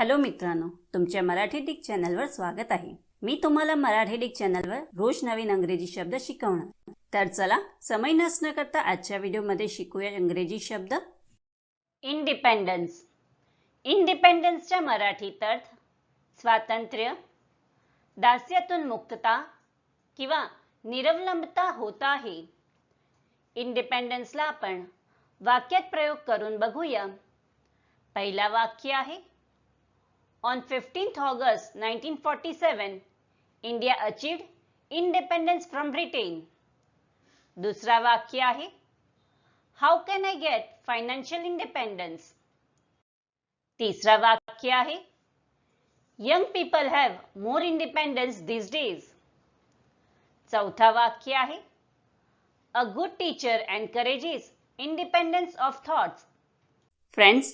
Hello मित्रांनो तुमच्या Marathi Dick चॅनलवर स्वागत आहे. मी तुम्हाला मराठी डिक चॅनलवर रोज नवीन इंग्रजी शब्द शिकवणार. तर चला समय नसणं करता आजच्या व्हिडिओमध्ये शिकूया इंग्रजी शब्द. इंडिपेंडन्स इंडिपेंडन्सच्या मराठीत अर्थ स्वातंत्र्य दास्यातून मुक्तता किंवा निरवलंबता होत आहे. इंडिपेंडन्सला आपण वाक्यात प्रयोग करून बघूया. पहिला वाक्य आहे on fifteenth August nineteen forty seven India achieved independence from Britain दुसरा वाक्य आहे how can I get financial independence तिसरा वाक्य आहे young people have more independence this days चौथा वाक्य आहे a good teacher encourages independence of thoughts friends